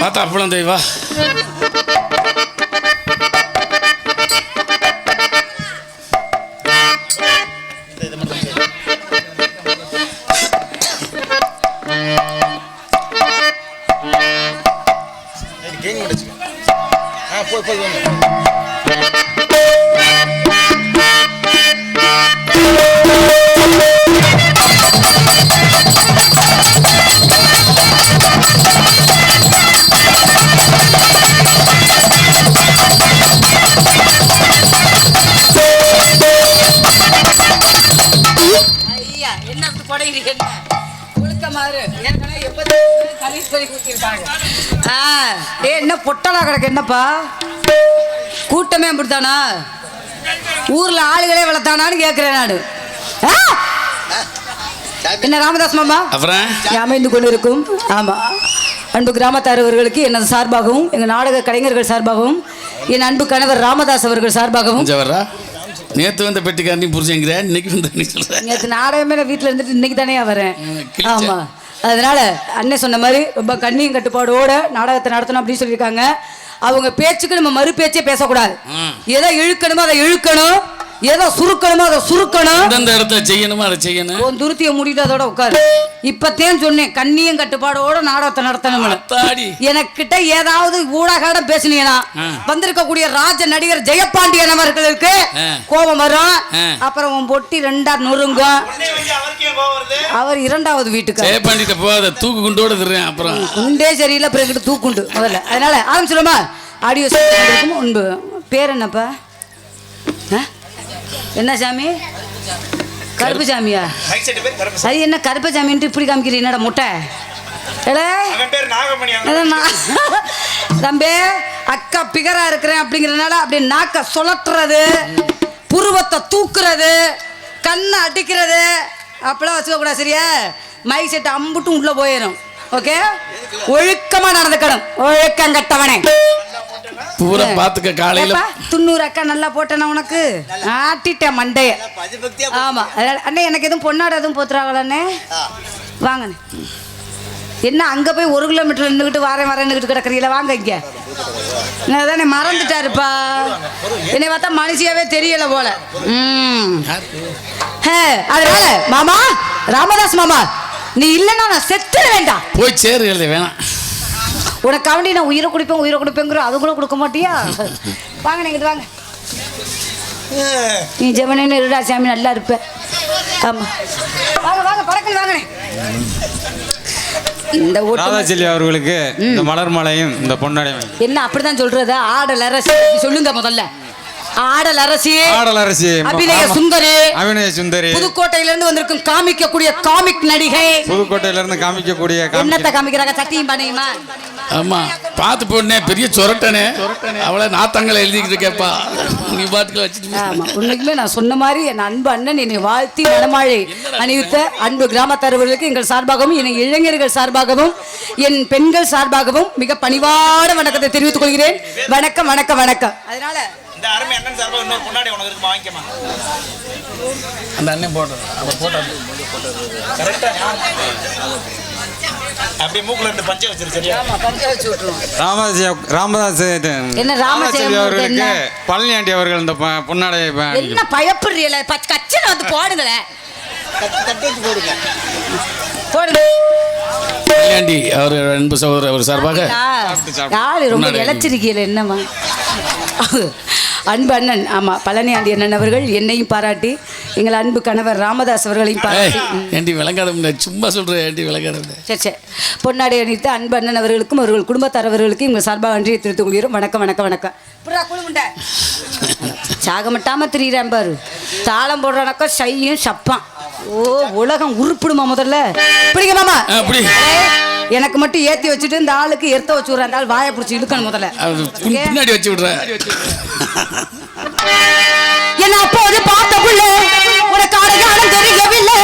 பார்த்தா அப்பளம் தெய்வா பொட்டலா கிடக்கு என்னப்பா? கூட்டமே அப்படித்தானா? ஊர்ல ஆளுகளே வளர்த்தானான்னு கேட்கிறேன் நானு. ஆ! என்ன ராமதாஸ் மாமா? அமைந்து கொண்டிருக்கும் ஆமா. அன்பு கிராமத்தாரவர்களுக்கு எனது சார்பாகவும் எங்கள் நாடக கலைஞர்கள் சார்பாகவும் என் அன்பு கணவர் ராமதாஸ் அவர்கள் சார்பாகவும். நேத்து வந்த பெட்டிக்காரனையும் புரிஞ்சுங்கிற இன்னைக்கு வந்து நேற்று நாடகமே நான் வீட்டில் இருந்துட்டு இன்னைக்கு தானே வரேன் ம், கிழிச்ச. ஆமா. அதனால அண்ணன் சொன்ன மாதிரி ரொம்ப கண்ணியும் கட்டுப்பாடோட நாடகத்தை நடத்தணும் அப்படின்னு சொல்லியிருக்காங்க. அவங்க பேச்சுக்கு நம்ம மறு பேச்சே பேசக்கூடாது. எதை இழுக்கணுமோ அதை இழுக்கணும். எதை சுருக்கணுமோ அதை சுருக்கணும். எந்தெந்த இடத்துல செய்யணுமோ அதை செய்யணும். உன் துருத்தியை மூடிட்டு அதோட உட்காரு. இப்பத்தேன் சொன்னேன் கண்ணியும் கட்டுப்பாடோட நாடகத்தை நடத்தணும் எனக்கிட்ட ஏதாவது ஊடகாடம் பேசுனீங்கன்னா. வந்திருக்கக்கூடிய ராஜ நடிகர் ஜெயபாண்டியன் அவர்களுக்கு. கோபம் வரும். அப்புறம் உன் பொட்டி ரெண்டா நொறுங்கும். அவர் இரண்டாவது வீட்டுக்கு ஜெயபாண்டிட்ட போகாத தூக்கு குண்டோட தர்றேன் அப்புறம். குண்டே சரியில்லை அப்புறம் எங்கிட்ட தூக்குண்டு முதல்ல. அதனால ஆரம்பிச்சிடுமா ஆடியோ உன்பு பேர் என்னப்பா? என்ன சாமி? கருப்பு சாமியா? அது என்ன கருப்பு சாமின்ட்டு இப்படி காமிக்கிறீ? என்னடா முட்டை? தம்பி அக்கா பிகரா இருக்கிறேன் அப்படிங்கிறதுனால அப்படியே நாக்க சுழட்டுறது புருவத்தை தூக்குறது கண்ணை அடிக்கிறது. அப்படிலாம் வச்சுக்க கூடாது சரியா? மைக் செட் அம்புட்டும் உள்ள போயிடும் ஓகே ஒழுக்கமா நடந்துக்கணும். ஒழுக்கம் கட்டவனே. பூரா பாத்துக்க காலையில. துண்ணூறு அக்கா நல்லா போட்டேனா உனக்கு? ஆட்டிட்டேன் மண்டைய. ஆமா. அண்ணே எனக்கு எதுவும் பொன்னாட எதுவும் போத்துறாங்களே வாங்கண்ணே. என்ன அங்க போய் ஒரு கிலோமீட்டர் நின்றுக்கிட்டு வரேன் வரேன்னுக்கிட்டு கிடக்குறீங்களா? வாங்க இங்க. நான் தானே மறந்துட்டாருப்பா. என்னை பார்த்தா மனுஷியாவே தெரியல போல. ம். ஹே, அதனால மாமா ராமதாஸ் மாமா நீ இல்லைன்னா நான் செத்துட வேண்டாம் போய் சேரு வேணாம். உனக்கு அவண்டி நான் உயிரை குடிப்பேன் உயிரை குடிப்பேங்கிற அது கூட கொடுக்க மாட்டியா? வாங்க நீங்க வாங்க. நீ ஜெவனேன்னு இருடா சாமி நல்லா இருப்ப. ஆமா. வாங்க வாங்க பறக்கல் வாங்கண்ணே இந்த ராதாச்செல்வி அவர்களுக்கு இந்த மலர் மாலையும் இந்த பொன்னாடையும். என்ன அப்படிதான் சொல்றது? ஆடல் சொல்லுங்க முதல்ல. ஆடல் அரசி ஆடல் அரசி அபிநய. சுந்தரி அபிநய சுந்தரி. புதுக்கோட்டையில இருந்து வந்திருக்கும் காமிக்கக்கூடிய காமிக் நடிகை. புதுக்கோட்டையில இருந்து காமிக்கக்கூடிய என்னத்த காமிக்க காமிக்கிறாங்க? சத்தியம் பண்ணியுமா ஆமா. பார்த்து போடனே பெரிய சொரட்டனே. அவளை நாத்தங்களை எழுதிக்கிட்டு கேப்பா நீ பாட்டுக்கு வச்சுட்டு ஆமா உண்மைக்குமே நான் சொன்ன மாதிரி என் அன்பு அண்ணன் என்னை வாழ்த்தி மனமாழை அணிவித்த அன்பு கிராமத்தரவர்களுக்கு எங்கள் சார்பாகவும் என் இளைஞர்கள் சார்பாகவும் என் பெண்கள் சார்பாகவும் மிக பணிவான வணக்கத்தை தெரிவித்துக் கொள்கிறேன். வணக்கம் வணக்கம் வணக்கம். அதனால இந்த அருமை அண்ணன் சார்பா இன்னொரு பொன்னாடி உனக்கு இருக்கு வாங்கிக்கமா அந்த அண்ணன் போடுறது அவன் போட்டாரு கரெக்டா அப்படியே மூக்குல இருந்து பஞ்சை வச்சிரு சரியா ராமதாஸ் ராமதாஸ் என்ன ராமச்செல்வி அவர்களுக்கு என்ன? பழனி ஆண்டி அவர்கள் இந்த பொ- பொன்னாடையை ப- என்ன பயப்படுறீல கச்சனை வந்து போடுங்களேன் போடுங்க. கல்யாண்டி அவர் அன்பு சகோதரர் அவர் சார்பாக. யாரு ரொம்ப என்னம்மா? அன்பு அண்ணன் ஆமா பழனி ஆண்டி அண்ணன் அவர்கள் என்னையும் பாராட்டி எங்கள் அன்பு கணவர் ராமதாஸ் அவர்களையும் பாராட்டி. ம். ஏண்டி விளங்காத சும்மா சொல்றேன் ஏண்டி விளங்காத சரி சரி பொன்னாடை அணித்த அன்பு அண்ணன் அவர்களுக்கும் அவர்கள் குடும்பத்தாரவர்களுக்கும் எங்கள் சார்பாக நன்றியை தெரிவித்துக் கொள்கிறோம். வணக்கம் வணக்கம் வணக்கம். புறா குழுமுண்டை சாக மட்டாம திரியிறேன் பாரு. தாளம் போடுறனக்கா சையும் சப்பான். ஓ உலகம் உருப்பிடுமா முதல்ல? பிடிங்க மாமா. எனக்கு மட்டும் ஏத்தி வச்சுட்டு இந்த ஆளுக்கு எர்த்த வச்சு விடுறேன். அந்த ஆள் வாயை பிடிச்சி இழுக்கணும் முதல்ல. பின்னாடி வச்சு விடுறேன். என்ன அப்போது பார்த்த புள்ள உனக்கு அடையாளம் தெரியவில்லை.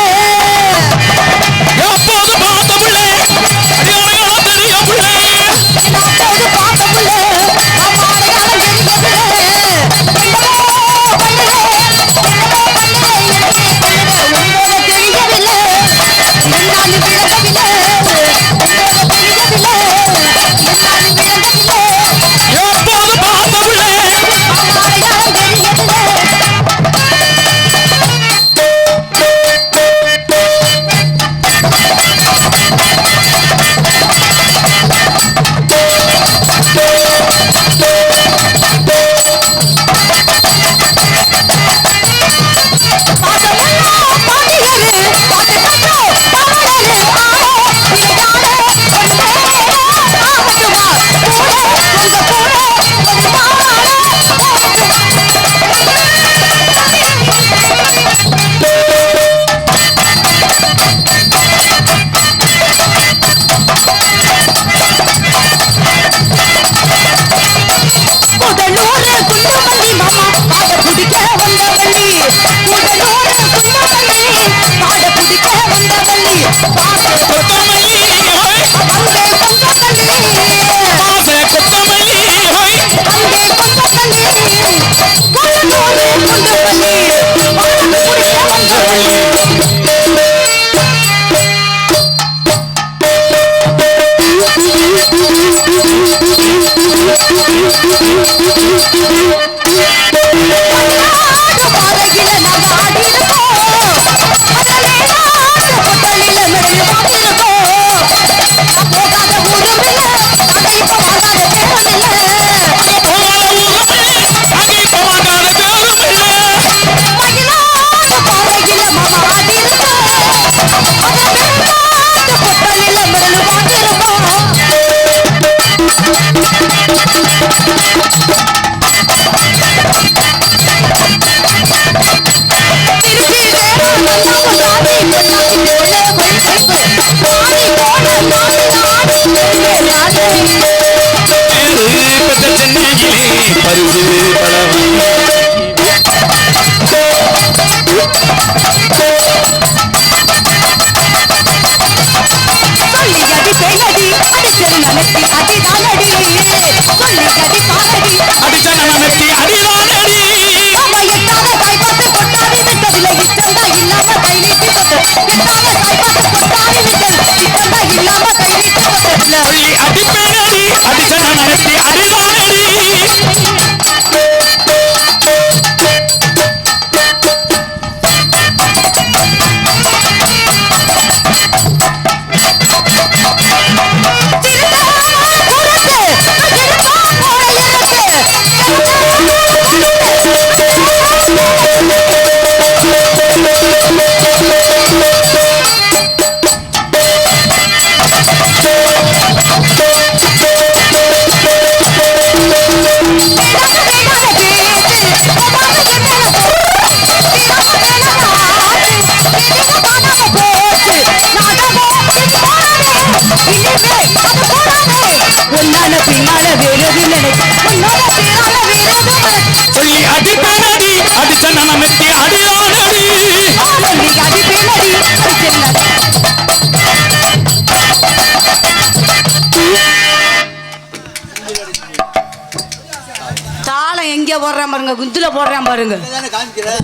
தாளம் எங்க போடுறேன் பாருங்க குத்துல போடுறேன் பாருங்க.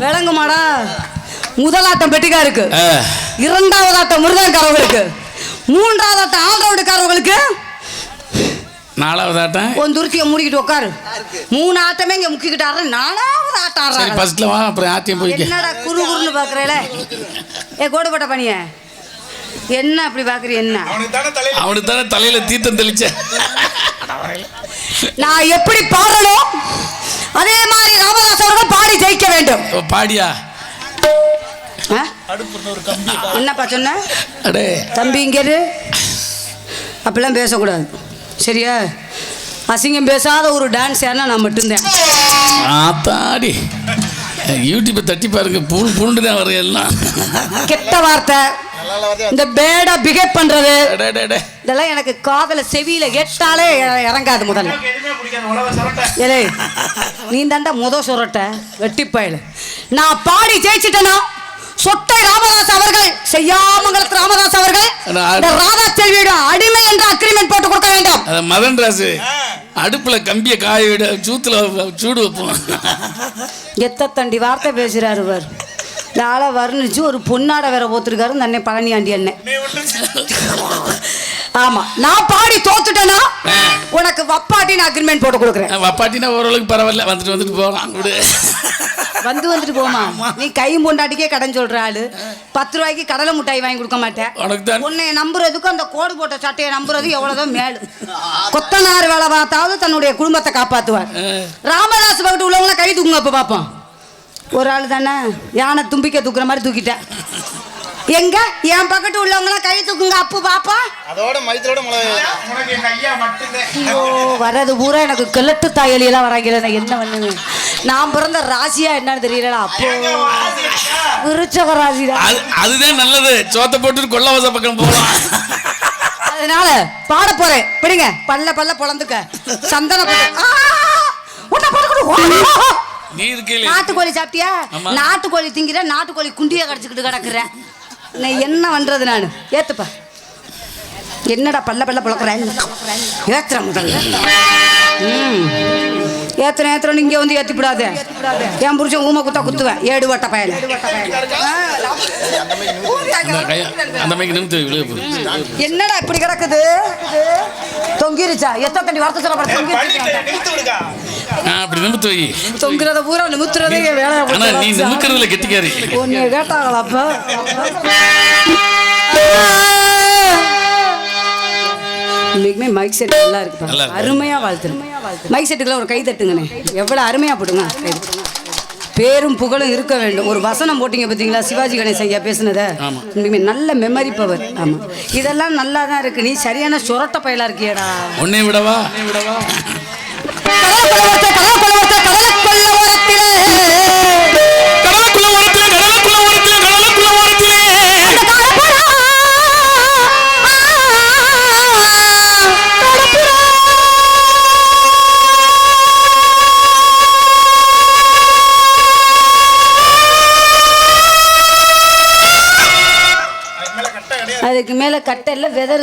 விளங்குமாடா? முதலாட்டம் பெட்டிக்கா இருக்கு இரண்டாவது ஆட்டம் மிருதங்காரவங்களுக்கு மூன்றாவது ஆட்டம் ஆல்ரவுண்டுக்காரவங்களுக்கு நாலாவது ஆட்டம் உன் துருத்தியை மூடிக்கிட்டு உட்காரு மூணு ஆட்டமே இங்க முக்கிக்கிட்டு ஆடுறேன் நாலாவது ஆட்டம் ஆடுறாங்க ஃபர்ஸ்ட்ல வா அப்புறம் என்னடா குறு குறுன்னு பாக்குறேல? ஏ கோடுபட்ட பணிய. என்ன அப்படி பாக்குறீ என்ன? அவனுக்கு தானே தலையில அவனுக்கு தானே தலையில தீர்த்தம் தெளிச்ச. நான் எப்படி பாடணும் அதே மாதிரி ராமதாஸ் அவர்கள் பாடி ஜெயிக்க வேண்டும். ஓ, பாடியா? என்னப்பா சொன்ன? அடே. தம்பி இங்க அப்படிலாம் பேசக்கூடாது. சரியா? அசிங்கம் பேசாத ஒரு டான்ஸ் ஏன்னா நான் மட்டும்தான். ஆத்தாடி யூடியூப்பை தட்டி பாருங்க புல் புண்டு தான் வரும் எல்லாம். கெட்ட வார்த்தை. இந்த பேடா பிஹேவ் பண்றது. இதெல்லாம் எனக்கு காதல செவியில கேட்டாலே இறங்காது முதல்ல. ஏலே நீ தாண்டா முத சுரட்ட வெட்டிப்பாயில நான் பாடி ஜெயிச்சிட்டேனா? சொட்டை ராமதாஸ் அவர்கள் செய்யாமங்கலத்து ராமதாஸ் அவர்கள் இந்த ராதா செல்வியோட அடிமை என்ற அக்ரிமெண்ட் போட்டு கொடுக்க வேண்டும். அது மதன் ராசு அடுப்புல கம்பிய காய விட சூத்துல சூடு வைப்போம். எத்த தண்டி வார்த்தை பேசுறாரு இவர். இந்த ஆளை வர்ணிச்சு ஒரு பொன்னாடை வேற போத்திருக்காரு இந்த அண்ணன் பழனியாண்டி அண்ணன். நீ விட்டு ஆமா நான் பாடி தோத்துட்டேனா? உனக்கு வப்பாட்டின்னு அக்ரிமெண்ட் போட்டு கொடுக்குறேன். வப்பாட்டினா ஓரளவுக்கு பரவாயில்ல வந்துட்டு வந்துட்டு போகலாம் வந்து வந்துட்டு போமா? நீ கை பொண்டாட்டிக்கே கடன் சொல்ற ஆளு. பத்து ரூபாய்க்கு கடலை மிட்டாய் வாங்கி கொடுக்க மாட்டேன். உன்னை நம்புறதுக்கும் அந்த கோடு போட்ட சட்டையை நம்புறது எவ்வளவுதான் மேலு. கொத்தனார் வேலை பார்த்தாவது தன்னுடைய குடும்பத்தை காப்பாத்துவார். ராமதாஸ் பக்கத்து உள்ளவங்கள கை தூக்குங்க அப்ப பாப்போம். ஒரு ஆள் தானே யானை தும்பிக்க தூக்குற மாதிரி தூக்கிட்டேன். எங்க? என் பக்கத்து உள்ளவங்களாம் கை தூக்குங்க. அப்பு பாப்பா. அதோட மயத்தோட ஐயா வர்றது பூரா எனக்கு கிழட்டு தாயலியெல்லாம் வராங்கல நான் என்ன பண்ணுங்க நான் பிறந்த ராசியா என்னன்னு தெரியலடா அப்போ. விருச்சக ராசிதான் அது அதுதான் நல்லது. சோத்தை போட்டுட்டு கொல்லவச பக்கம் போகலாம் அதனால பாட போறேன். பிடிங்க பல்ல பல்ல பொழந்துக்க. சந்தன பொட்டு. நாட்டுக்கோழி சாப்பிட்டியா. நாட்டுக்கோழி திங்கிற நாட்டுக்கோழி குண்டிய கடிச்சுக்கிட்டு கிடக்குறேன் நான் என்ன பண்ணுறது நான்? ஏற்றுப்பா என்னடா பல்ல பல்ல புழக்கிறேன்? ஏற்றுறேன் முதல்ல. ம். ஏத்துறேன் ஏத்துறேன் இங்க வந்து ஏத்தி விடாத என் புருஷன் ஊமை குத்தா குத்துவேன். ஏடு வட்ட பயல. என்னடா இப்படி கிடக்குது? தொங்கிருச்சா? எத்த தண்ணி வார்த்தை சொல்ல பாரு, தொங்கிருச்சு நிறுத்து விடுக்கா? ஆ, அப்படி நிமித்து வை. தொங்குறத பூரா நிமித்துறதே வேலையா ஆனா. நீ நிமிக்கிறதுல கெட்டிக்காரி. உன்னை கேட்டாங்களா அப்ப? இன்னைக்குமே மைக் செட் நல்லா இருக்கு நல்லா பாரு. இருக்கு. அருமையா வாழ்த்துறேன் மைக் செட்டுக்குள்ள ஒரு கை தட்டுங்கண்ணே. எவ்வளவு அருமையா போட்டுங்க. கை தட்டுங்க. பேரும் புகழும் இருக்க வேண்டும். ஒரு வசனம் போட்டீங்க பார்த்தீங்களா சிவாஜி கணேசன் ஐயா பேசுனத? நல்ல மெமரி பவர் ஆமா. இதெல்லாம் நல்லா தான் இருக்கு. நீ சரியான சுரட்ட பயலா இருக்கியடா. உன்னை விடவா? கடலுக்குள்ள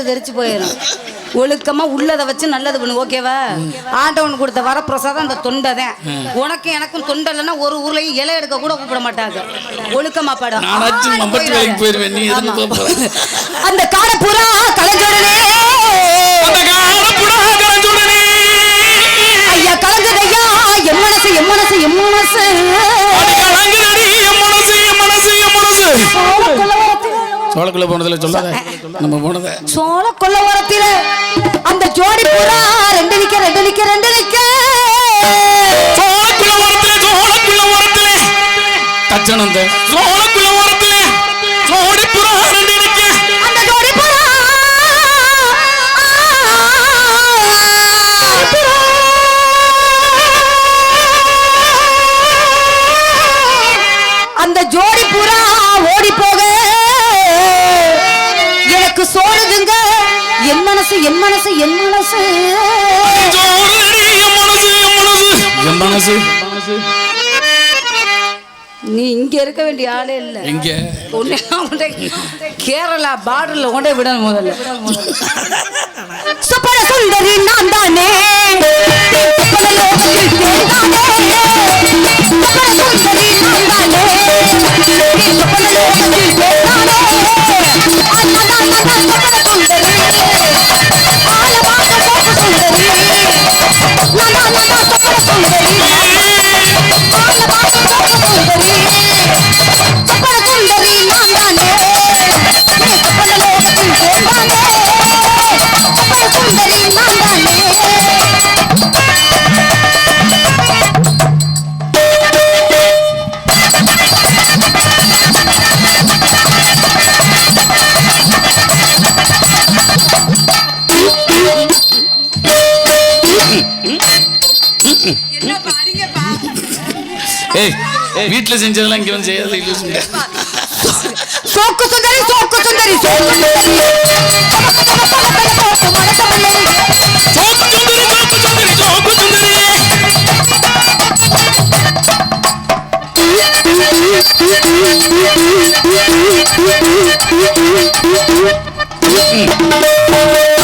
தெரிச்சு போயிடும் ஒழுக்கமாக உள்ளதை வச்சு நல்லது பண்ணு ஓகேவா? ஆண்டவன் கொடுத்த வரப்பிரசாதம் அந்த தொண்டை தான் உனக்கும் எனக்கும் தொண்டை இல்லைன்னா ஒரு ஊர்லயும் இலை எடுக்க கூட கூப்பிட மாட்டாங்க. ஒழுக்கமா படம் போற? அந்த கலைஞரனே. அந்த காலப்புடா கலஞ்சுடனே. ஐயா எம் மனசு எம் மனசு எம் மனசு. மனசு, மனசு, மனசு. சோளக்குள்ள போனதுல சொல்லாத. நம்ம போனத. சோழ கொல்லவரத்தில அந்த ஜோடி புறா ரெண்டு நிக்க ரெண்டு நிக்க ரெண்டு நிக்க. சோளக்குள்ள ஓரத்திலே சோளக்குள்ள ஓரத்திலே. தச்சனந்த என் மனசு என் மனசு. என் மனசு நீ இங்க இருக்க வேண்டிய ஆளே இல்ல. எங்க? உன்னை உன்னை கேரளா பார்டர்ல கொண்டே விடணும் முதல்ல. ஏய் வீட்டுல செஞ்சதெல்லாம் இங்க வந்து செய்யாத இல்ல சோக்கு சுந்தரி சோக்கு சுந்தரி சோக்கு சுந்தரி. சோப்பு சுந்தரி சோப்பு சுந்தரி.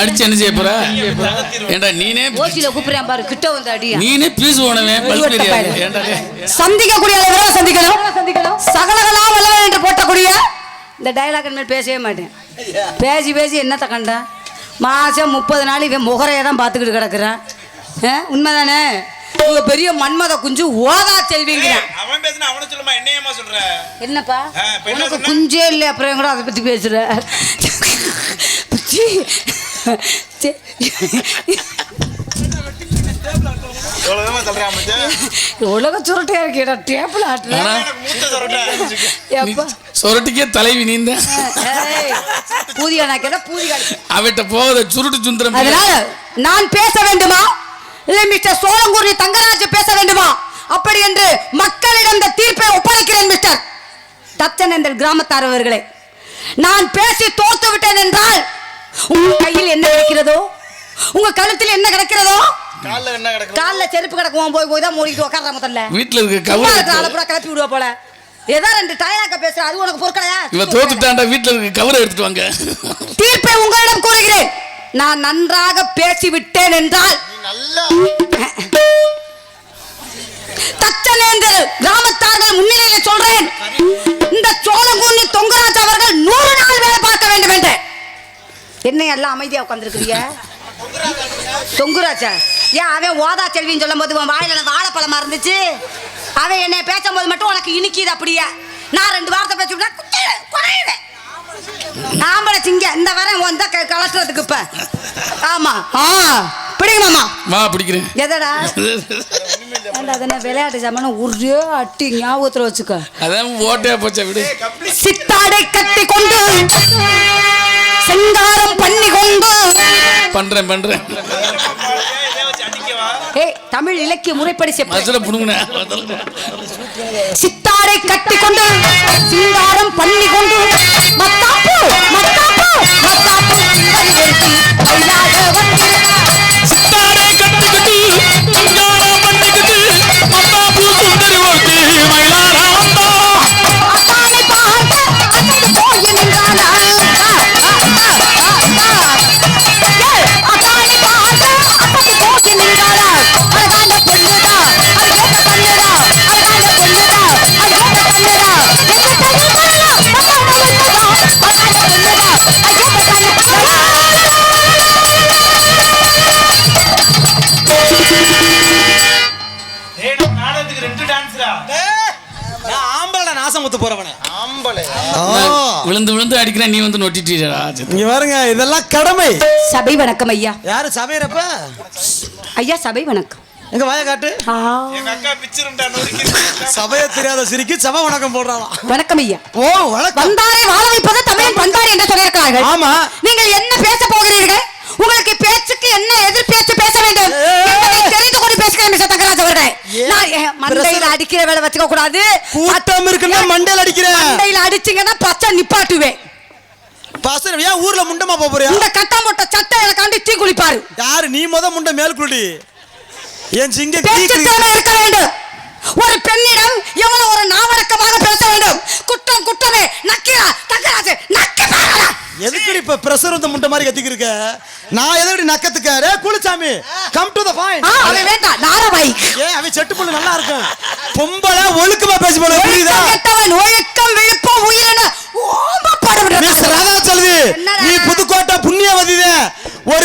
அடிச்சு என்ன செய்ய போற? ஏண்டா நீனே ஓசில கூப்பிடுறேன் பாரு கிட்ட வந்து அடியா. நீனே பீஸ் போனவன் பல்பெரியா ஏண்டா டேய்? சந்திக்கக்கூடிய அளவில் சந்திக்கணும்? சகலகலா வல்லவன் என்று போட்டக்கூடிய இந்த டைலாக் மேல் பேசவே மாட்டேன். பேசி பேசி என்னத்தை கண்டேன் மாசம் முப்பது நாள் இவன் முகரையை தான் பார்த்துக்கிட்டு கிடக்குறான். உண்மைதானே? உங்க பெரிய மன்மத குஞ்சு ஓதா செல்விங்கிறான் அவன் பேசுனா அவனை சொல்லுமா என்னையம்மா சொல்ற? என்னப்பா? உனக்கு? குஞ்சே இல்லை அப்புறம் கூட அதை பற்றி பேசுற? உலக சுருட்டையா இருக்கேடா டேபிள் சொரட்டிக்கே தலைவி நீந்த. பூதியா நான் கேட்டா அவட்ட சுருட்டு சுந்தரம் அதனால நான் பேச வேண்டுமா? இல்லை மிஸ்டர் சோழங்குடி தங்கராஜ் பேச வேண்டுமா? அப்படி என்று மக்களிடம் இந்த தீர்ப்பை ஒப்படைக்கிறேன் மிஸ்டர் தச்சனந்தல் கிராமத்தார் அவர்களே நான் பேசி தோத்து விட்டேன் என்றால் உங்க கையில் என்ன கிடைக்கிறதோ? உங்க கழுத்தில் என்ன கிடைக்கிறதோ? கால்ல என்ன கிடக்கு கால்ல செருப்பு கிடக்குவோம் போய் போய் தான் மூடிட்டு உட்கார்ற முதல்ல. வீட்டுல இருக்க ஆளை கவர். பூரா கிளப்பி விடுவா போல. ஏதோ ரெண்டு டயலாக்க பேசுற அது உனக்கு பொறுக்கலையா? இவ தோத்துட்டாண்டா வீட்டுல இருக்க கவர் எடுத்துட்டு வாங்க. தீர்ப்பை உங்களிடம் கூறுகிறேன் நான் நன்றாக பேசி விட்டேன் என்றால். நீ நல்லா தச்சனேந்தர் கிராமத்தார்கள் முன்னிலையில் சொல்றேன். ஏன் எல்லாம் அமைதியாக உட்காந்துருக்குறிய தொங்குராஜா. ஏன் அவன் ஓதா செல்வின்னு சொல்லும் போது உன் வாயில வாழைப்பழமா இருந்துச்சு? அவன் என்னை பேசும்போது மட்டும் உனக்கு இனிக்குது அப்படியே. நான் ரெண்டு வாரத்தை பேச குறையுது ஆம்பளை சிங்க இந்த வரேன் வந்தா க- கலட்டுறதுக்கு இப்ப. ஆமா. ஆ. பிடிங்க மாமா. வா பிடிக்கிறேன். எதடா? ஏன்டா, அது என்ன விளையாட்டு ஜாமான? ஒரே அட்டி ஞாபகத்துல வச்சுக்க. அதான் போச்சா விடு. சித்தாடை கட்டி கொண்டு செங்காரம் பண்ணி கொண்டு. பண்றேன் பண்றேன். இதை வச்சு அடிக்கவா ஏய் தமிழ் இலக்கிய முறைப்படி சித்தாடை கட்டி கொண்டு சிங்காரம் பண்ணி கொண்டு. மத்தாப்பு மத்தாப்பு மத்தாப்பு. விழுந்து அடிக்கிறேன் நீ வந்து நொட்டிட்டீரா இங்க பாருங்க இதெல்லாம் கடமை. சபை வணக்கம் ஐயா. யாரு சமையறப்ப ஐயா சபை வணக்கம். எங்க வாய காட்டு. சபைய தெரியாத சிரிக்கு சபை வணக்கம் போடுறாளாம். வணக்கம் ஐயா. ஓ வணக்கம். வந்தாரை வாழ வைப்பது தமிழின் பண்பாடு என்று சொல்லியிருக்கிறார்கள். ஆமா. நீங்கள் என்ன பேச போகிறீர்கள்? உங்களுக்கு பேச்சுக்கு என்ன எதிர் பேச்சு பேச வேண்டும்? தெரிந்து கொண்டு பேசுகிறேன் மிஸ்டர் தங்கராஜ் அவர்களே? நான் மண்டையில அடிக்கிற வேலை வச்சுக்க கூடாது. கூட்டம் இருக்குன்னா மண்டையில அடிக்கிறேன். மண்டையில அடிச்சீங்கன்னா பச்சை நிப்பாட்டுவேன். பாசன ஏன் ஊர்ல முண்டமா போறியா? இந்த கட்டம் போட்ட சட்டை எனக்காண்டி டீ குளிப்பாரு யாரு நீ முத முண்டை மேல் குடி. என் சிங்க திறமை இருக்க வேண்டும். ஒரு பெண்ணிடம் எவ்வளவு ஒரு நாவடக்கமாக பேச வேண்டும்? குற்றம் குற்றமே. நக்கிரா தங்கராஜ் நக்கி பாருடா. எதுக்கு இப்ப பிரஷர் வந்து முண்டை மாதிரி கத்திக்கு இருக்க நான் எதுக்கு நக்கத்துக்க? ரே குளிச்சாமி கம் டு த பாயிண்ட் அவன் வேண்டாம் நாரபாய் ஏன் அவன் செட்டு புல்லு நல்லா இருக்கும். பொம்பளை ஒழுக்கமா பேசி போல புரியுதா? கெட்டவன் ஒழுக்கம் விழுப்பம் உயிரின ஓம்பப்படுவது மிஸ் ராதா செல்வி என்னடா? நீ புதுக்கோட்டை புண்ணியவதிதே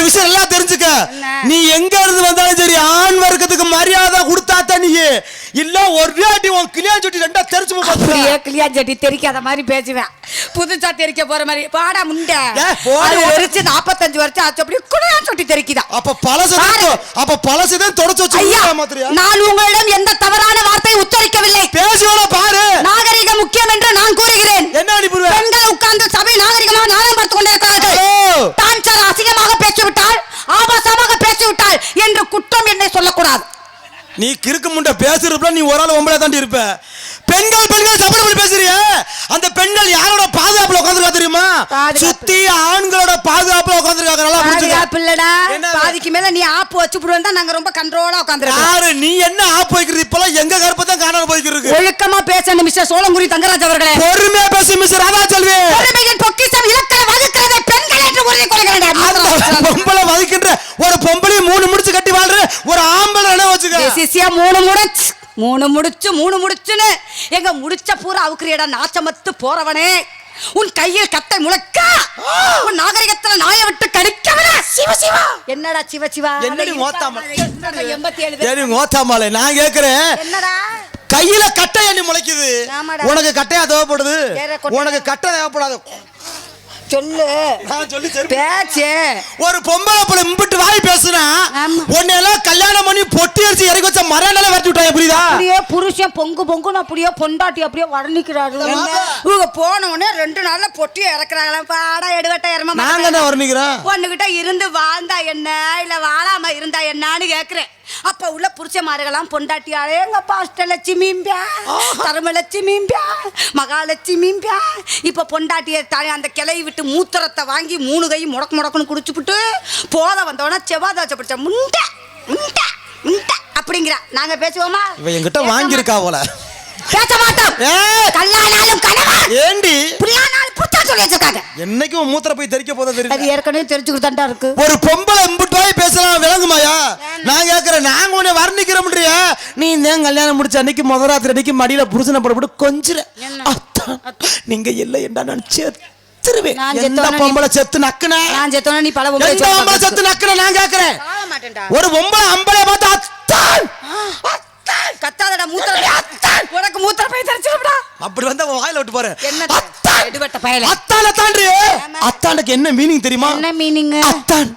ஒரு விஷயம் எல்லாம் தெரிஞ்சுக்க? நீ எங்க இருந்து வந்தாலும் சரி ஆண் வர்க்கத்துக்கு மரியாதை கொடுத்தாத்த நீ. இல்ல ஒரு அடி உன் கிளியா சுட்டி ரெண்டா தெரிச்சு அப்படியே கிளியாஞ்சட்டி தெரிக்காத மாதிரி பேசுவேன். புதுசா தெரிக்க போற மாதிரி. பாடா முண்டை வெறிச்சு நாற்பத்தஞ்சு வருஷம் ஆச்சு அப்படியே குளியா சுட்டி தெரிக்குதா? அப்ப. தொ- அப்ப பழசதான் தொடச்சு வச்சு நான் உங்களிடம் எந்த தவறான வார்த்தை உச்சரிக்கவில்லை. பேசி வேணா பாரு. நாகரிகம் முக்கியம் என்று நான் கூறுகிறேன். என்ன பெண்கள் உட்கார்ந்து சபை நாகரிகமாக நாடகம் பார்த்துக் கொண்டிருக்கிறார்கள். அசிங்கமாக பேசிவிட்டால் ஆபாசமாக பேசிவிட்டால் என்று குற்றம் என்னை சொல்லக்கூடாது. நீ கிறுக்கு முண்டை பேசுறப்ப நீ ஒரு ஆள் ஒம்பளை தாண்டி இருப்ப. பெண்கள் பெண்கள் சப்படி பண்ணி பேசுறிய? அந்த பெண்கள் யாரோட பாதுகாப்புல உட்காந்துருக்கா தெரியுமா. சுத்தி ஆண்களோட பாதுகாப்புல உட்காந்துருக்காங்க நல்லா பாதுகாப்பு இல்லடா? பாதிக்கு மேல நீ ஆப்பு வச்சு விடுவேன் தான் நாங்க ரொம்ப கண்ட்ரோலா உட்காந்துருக்கோம் யாரு? நீ என்ன ஆப் வைக்கிறது? இப்பெல்லாம் எங்க கருப்பத்தான் காணாம போய்க்கிட்டு இருக்கு ஒழுக்கமா பேசணும் மிஸ்டர் சோழங்குடி தங்கராஜ் அவர்களே. பொறுமையா பேசு மிஸ் ராதா செல்வி பொறுமையின் பொக்கிஷம் இலக்கண பொம்பளை ஒரு பொம்பளை மூணு முடிச்சு கட்டி வாழ்ற ஒரு ஆம்பளை என்ன வச்சுக்க? சிசியா மூணு முடிச்சு. மூணு முடிச்சு மூணு முடிச்சுன்னு. எங்க முடிச்ச பூரா அவுக்குறியடா நாச்சமத்து போறவனே. உன் கையில் கத்தை முழக்க உன் நாகரிகத்துல நாயை விட்டு கடிக்கவன. சிவ சிவா. என்னடா சிவ சிவா? என்னடி மோத்தாம? எண்பத்தி ஏழு. சரி ஓத்தாமாலே நான் கேக்குறேன். என்னடா? கையில கட்டை எண்ணி முளைக்குது. உனக்கு கட்டையா தேவைப்படுது. உனக்கு கட்டை தேவைப்படாது. சொல்லு. பேச்சு. ஒரு பொம்பளை புள்ள இம்பிட்டு வாய் பேசுனா. உன்னை எல்லாம் கல்யாணம் பண்ணி பொட்டி அடிச்சு இறக்கி வச்ச மரணால வரட்டி விட்டாங்க புரியுதா? அப்படியே புருஷன் பொங்கு பொங்குன்னு அப்படியே பொண்டாட்டி அப்படியே வர்ணிக்கிறாரு இவங்க போன உடனே ரெண்டு நாள்ல பொட்டியை இறக்குறாங்களா? பாடா எடுவட்ட இறம நாங்க என்ன வர்ணிக்கிறோம். ஒண்ணுகிட்ட இருந்து வாழ்ந்தா என்ன? இல்ல வாழாம இருந்தா என்னன்னு கேக்குறேன். அப்ப உள்ள புருஷமார்களாம் பொண்டாட்டியாலே எங்க அஷ்டலட்சுமிம்பியா தர்மலட்சுமிம்பியா மகாலட்சுமிம்பியா இப்ப பொண்டாட்டிய தாய் அந்த கிளை விட்டு மூத்திரத்தை வாங்கி மூணு கை முடக்கு முடக்குன்னு குடிச்சுப்புட்டு போத வந்தோடனே செவ்வாய் தோசை பிடிச்ச முண்டை முண்டை முண்டை அப்படிங்கிறா. நாங்க பேசுவோமா? இவ என்கிட்ட வாங்கியிருக்கா போல. பேச மாட்டோம் கல்லானாலும் கணவன் ஏண்டி? புள்ளானாலும் புத்தா சொல்லி வச்சிருக்காங்க என்னைக்கும் மூத்திர போய் தெரிக்க போதா அது தெரியும் ஏற்கனவே தெரிஞ்சுக்கிட்டு தான்டா இருக்கு. ஒரு பொம்பளை இம்பிட்டு வாய் பேசலாம் விளங்குமாயா? நான் கேக்குறேன் நாங்க உன்னை வர்ணிக்கிறோம்ன்றியா. நீ தான் கல்யாணம் முடிச்ச அன்னைக்கு முத ராத்திரி அன்னைக்கு மடியில புருஷனை போட்டு கொஞ்சிர அத்தான். நீங்க இல்லை என்ன நான் செத்துருவேன். நான் எந்த செத்தோன்னா நீ- பொம்பளை செத்து நக்குன? நான் செத்தோன்னா நீ பல பொம்பளை எந்த பொம்பளை சொல்ல செத்து நக்குன நான் கேக்குறேன். ஒரு பொம்பளை அம்பளை பார்த்து அத்தான். கத்தாதடா மூத்திர. உனக்கு மூத்திர போய் தெரிச்சிருப்பா அப்படி வந்தா உன் வாயில விட்டு போறேன் என்ன எடுபட்ட பயல. அத்தான தாண்டி! அத்தானுக்கு என்ன மீனிங் தெரியுமா? என்ன மீனிங் அத்தான்!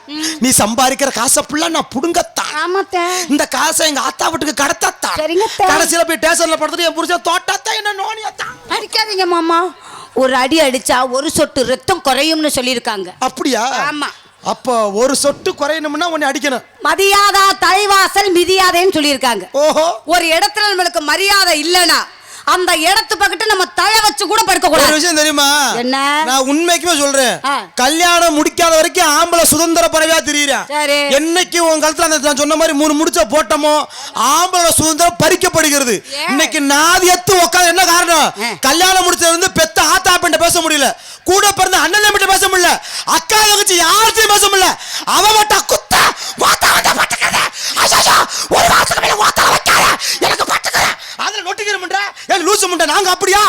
நீ சம்பாதிக்கிற காசை ஃபுல்லா நான் புடுங்கத்தான். ஆமாத்த. இந்த காசை எங்க ஆத்தா வீட்டுக்கு கடத்தத்தான். சரிங்க அத்தா. கடைசியில போய் ஸ்டேஷன்ல படுத்துட்டு என் புருஷன் தோட்டத்தான் என்ன நோனியத்தான் அடிக்காதீங்க மாமா. ஒரு அடி அடிச்சா ஒரு சொட்டு ரத்தம் குறையும்னு சொல்லியிருக்காங்க. அப்படியா? ஆமா. அப்போ ஒரு சொட்டு குறையணும்னா உன்னை அடிக்கணும் மதியாதா தலைவாசல் மிதியாதேன்னு சொல்லியிருக்காங்க ஓஹோ ஒரு இடத்துல நம்மளுக்கு மரியாதை இல்லைன்னா அந்த இடத்து பக்கத்து நம்ம தலை வச்சு கூட படுக்க ஒரு கூடாது விஷயம் தெரியுமா என்ன? நான் உண்மைக்குமே சொல்றேன். கல்யாணம் முடிக்காத வரைக்கும் ஆம்பளை சுதந்திர பறவையா திரியிறேன் சரி. என்னைக்கு உன் கழுத்துல அந்த நான் சொன்ன மாதிரி மூணு முடிச்ச போட்டோமோ ஆம்பளை சுதந்திரம் பறிக்கப்படுகிறது? இன்னைக்கு நாதி எத்து உட்காந்து என்ன காரணம். கல்யாணம் முடிச்சது வந்து பெத்த ஆத்தா பெண்ட பேச முடியல கூட பிறந்த அண்ணன் தம்பிட்ட பேச முடியல அக்கா தங்கச்சி யார்கிட்டயும் பேச முடியல. அவ மட்டும் குத்த வாத்தா வந்தா பட்டுக்கிறத. ஐயோ ஒரு வாரத்துக்கு மேல வாத்தா வைக்காத. எனக்கு பட்டுக்கிறேன். அதுல நொட்டிக்கிற முண்டா ஏன் லூசு முண்டா நாங்க அப்படியா?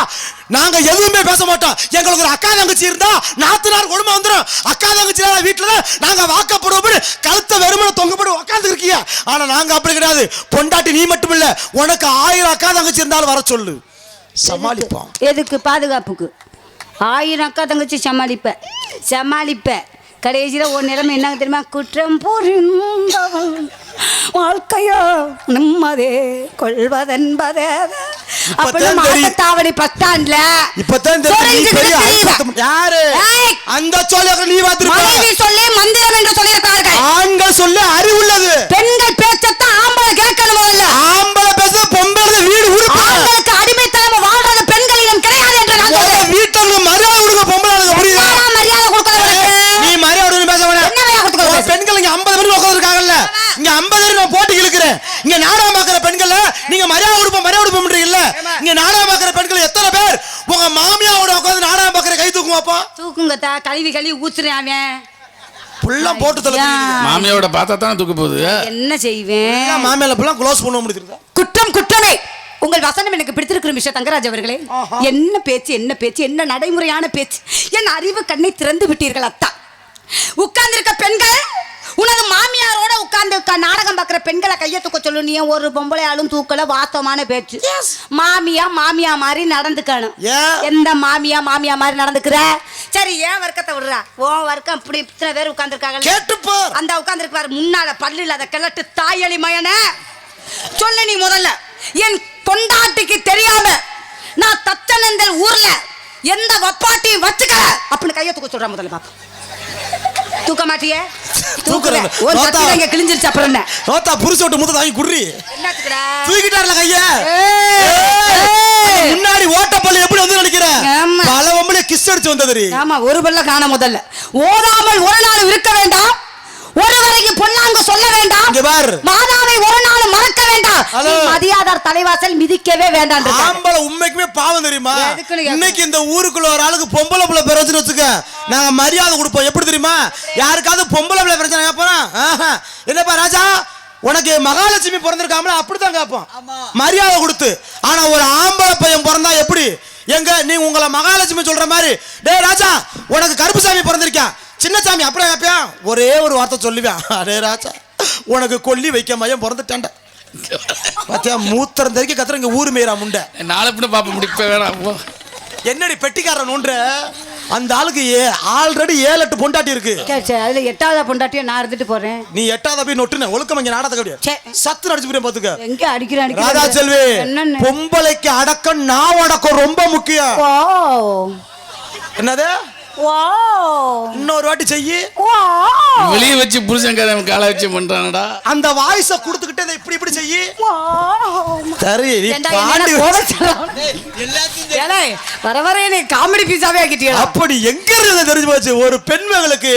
நாங்க எதுவுமே பேச மாட்டோம். எங்களுக்கு ஒரு அக்கா தங்கச்சி இருந்தா நாத்தனார் கொடுமை வந்துடும் அக்கா தங்கச்சி வீட்டுல தான் நாங்க வாக்கப்படுவோம் கழுத்த வெறுமனை தொங்கப்பட்டு உட்காந்து இருக்கீங்க. ஆனா நாங்க அப்படி கிடையாது. பொண்டாட்டி நீ மட்டும் இல்ல உனக்கு ஆயிரம் அக்கா தங்கச்சி இருந்தாலும் வர சொல்லு. சமாளிப்போம். எதுக்கு? பாதுகாப்புக்கு. ஆயிரம் அக்கா தங்கச்சி சமாளிப்ப. சமாளிப்ப. கடைசியில் ஒரு நிலைமை என்னங்க தெரியுமா? குற்றம் புரிந்தவள் வாழ்க்கையோ நிம்மதே கொள்வதென்பதே. அப்படின்னு பஸ் ஸ்டாண்ட்ல இப்பதான். யாரு! அந்த சோழக நீ பார்த்திருக்க சொல்லி மந்திரம் என்று சொல்லியிருக்கார்கள் ஆண்கள் சொல்ல அறிவுள்ளது. பெண்கள் பேச்சத்தான் ஆம்பளை கேட்கணும் முதல்ல ஆம்பளை பேச பொம்பளை வீடு உருப்பா ஆண்களுக்கு அடிமைத்தனம் வாழ்றது பெண்களிடம் கிடையாது என்று நான் சொல்றேன் வீட்டுல மரியாதை கொடுக்க பொம்பளை ஆளுங்க, புரியுதா என்னடா மரியாதை கொடுக்கறது உனக்கு? நீ மரியாதை கொடுத்து பேச வேணாம் என்ன மரியாதை கொடுக்கறது? உன் பெண்கள் இங்க 50 பேர் உட்கார்ந்திருக்காங்கல்ல இங்க 50 பேர் நான் போட்டி இழுக்கிறேன் இங்க நாடகம் பார்க்கிற பெண்கள் நீங்க மரியாதை கொடுப்போம் மரியாதை கொடுப்போம்ன்றீங்கல்ல இங்க நாடகம் பார்க்கிற பெண்கள் எத்தனை பேர் உங்க மாமியாவோட உட்கார்ந்து நாடகம் தூக்குவாப்பா? தூக்குங்கத்தா கழுவி கழுவி ஊத்துறேன் அவன். புள்ள போட்டு தள்ள ஐயா. மாமியாவோட பார்த்தா தானே தூக்க போகுது? என்ன செய்வேன்? மாமியால புள்ள க்ளோஸ் பண்ண முடியுது குற்றம் குற்றமே. உங்கள் வசனம் எனக்கு பிடித்திருக்கிற மிஸ்டர் தங்கராஜ் அவர்களே. என்ன பேச்சு என்ன பேச்சு என்ன நடைமுறையான பேச்சு. என் அறிவு கண்ணை திறந்து விட்டீர்கள் அத்தா. உட்கார்ந்திருக்க பெண்கள் உனது உட்கார்ந்து நாடகம் பார்க்குற பெண்களை கையை தூக்க சொல்லு. நீ ஒரு பொம்பளை ஆளும் தூக்கல வாஸ்தவமான பேச்சு. மாமியா மாமியா மாதிரி நடந்துக்கணும்? எந்த மாமியா மாமியா மாதிரி நடந்துக்கிற? சரி ஏன் வர்க்கத்தை விடுறா? உன் வர்க்கம். இப்படி இத்தனை பேர் உட்கார்ந்துருக்காங்க. கேட்டுப்பார் அந்த உட்கார்ந்துருப்பாரு முன்னால பல்லு இல்லாத கிழட்டு தாயலி மயனே. சொல்லு நீ முதல்ல. என் பொண்டாட்டிக்கு தெரியாம நான் தச்சனந்தல் ஊர்ல எந்த வப்பாட்டியும் வச்சுக்கல. அப்படின்னு கையை தூக்க சொல்றேன் முதல்ல பாப்பா தூக்க மாட்டியே தூக்குறது. ஒரு. கத்தி இங்க கிழிஞ்சிருச்சு அப்புறம் என்ன நோத்தா புருஷ விட்டு முத்த தாங்கி குடுறி என்னத்துக்குடா? தூக்கிட்டார்ல கைய. முன்னாடி ஓட்டப்பள்ளி எப்படி வந்து நினைக்கிறேன். பல ஒம்பளை கிஸ் அடிச்சு வந்தது ஆமா ஒரு பல்ல காண முதல்ல ஓதாமல் ஒரு நாள் இருக்க வேண்டாம் ஒருவரைக்கு பொன்னாங்க சொல்ல வேண்டாம். மாதாவை ஒரு நாள் மறக்க வேண்டாம். மதியாதார் தலைவாசல் மிதிக்கவே வேண்டாம். ஆம்பளை உண்மைக்குமே பாவம் தெரியுமா. இன்னைக்கு இந்த ஊருக்குள்ள ஒரு ஆளுக்கு பொம்பளை பிள்ளை பிரச்சனை வச்சுக்க நாங்க மரியாதை கொடுப்போம். எப்படி தெரியுமா? யாருக்காவது பொம்பளை பிள்ளை பிரச்சனை கேட்போம். என்னப்பா ராஜா உனக்கு மகாலட்சுமி பிறந்திருக்காமல அப்படித்தான் கேட்போம். மரியாதை கொடுத்து. ஆனா ஒரு ஆம்பளை பையன் பிறந்தா எப்படி? எங்க நீ உங்களை மகாலட்சுமி சொல்ற மாதிரி டேய் ராஜா உனக்கு கருப்புசாமி பிறந்திருக்கான் சின்னசாமி அப்புறம் கேட்பியா ஒரே ஒரு வார்த்தை சொல்லுவேன். அடே ராஜா உனக்கு கொல்லி வைக்க மையம் பிறந்துட்டேன்டா. பாத்தியா மூத்திரம் தெரிக்க கத்துற இங்க ஊரு மேயரா முண்டை. நாளை பின்ன பாப்ப முடிப்ப வேணாம். என்னடி பெட்டிக்காரன் நோன்ற அந்த ஆளுக்கு ஆல்ரெடி ஏழு எட்டு பொண்டாட்டி இருக்கு. சரி சரி அதுல எட்டாவதா பொண்டாட்டியும் நான் இருந்துட்டு போறேன். நீ எட்டாவது போய் நொட்டுன? ஒழுக்கம் இங்க நாடகத்தை சே. அப்படியே சத்து நடிச்சு போய் பாத்துக்க. எங்க அடிக்கிறேன். ராதா செல்வி என்னன்னு? பொம்பளைக்கு அடக்கம் நான் அடக்கம் ரொம்ப முக்கியம். ஓ என்னது? ஓ இன்னொரு வாட்டி செய்யி. வெளியே வச்சு புருஷன் கதை காலை வச்சு பண்றானடா. அந்த வாய்ஸ கொடுத்துக்கிட்டு இப்படி இப்படி செய்யி. நீ வர வர என்னை காமெடி பீஸாவே ஆக்கிட்டீங்களா அப்படி எங்க இருந்து தெரிஞ்சு போச்சு? ஒரு பெண்மகளுக்கு.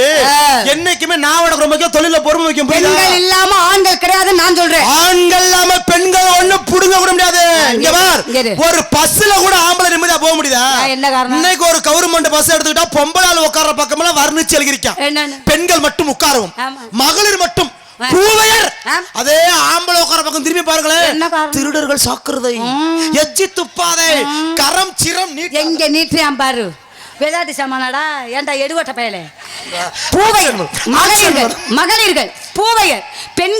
என்னைக்குமே நான் உனக்கு ரொம்ப தொழில பொறுமை புரியுதா? பெண்கள் இல்லாம ஆண்கள் கிடையாது நான் சொல்றேன். ஆண்கள் இல்லாம பெண்கள் ஒண்ணு புடுங்க கூட முடியாது. இங்க பார். ஒரு பஸ்ல கூட ஆம்பளை நிம்மதியா போக முடியுதா? என்ன காரணம்? இன்னைக்கு ஒரு கவர்மெண்ட் பஸ் எடுத்துக்கிட்டா பொம்பளை ஆள் உட்கார்ற பக்கமெல்லாம் வர்ணிச்சு எழுதிருக்கான்? பெண்கள் மட்டும் உட்காரவும். மகளிர் மட்டும். பூவையர். அதே ஆம்பளை உட்கார பக்கம் திரும்பி பாருங்களேன்? திருடர்கள் சாக்குறதை. எச்சி துப்பாதை. கரம் சிரம் எங்க நீட்டியான் பாரு. விளையாட்டு சாமானாடா ஏன்டா எடுவட்ட பயலே? பூவையர். மகளிர்கள் மகளிர்கள் பூவையர் பெண்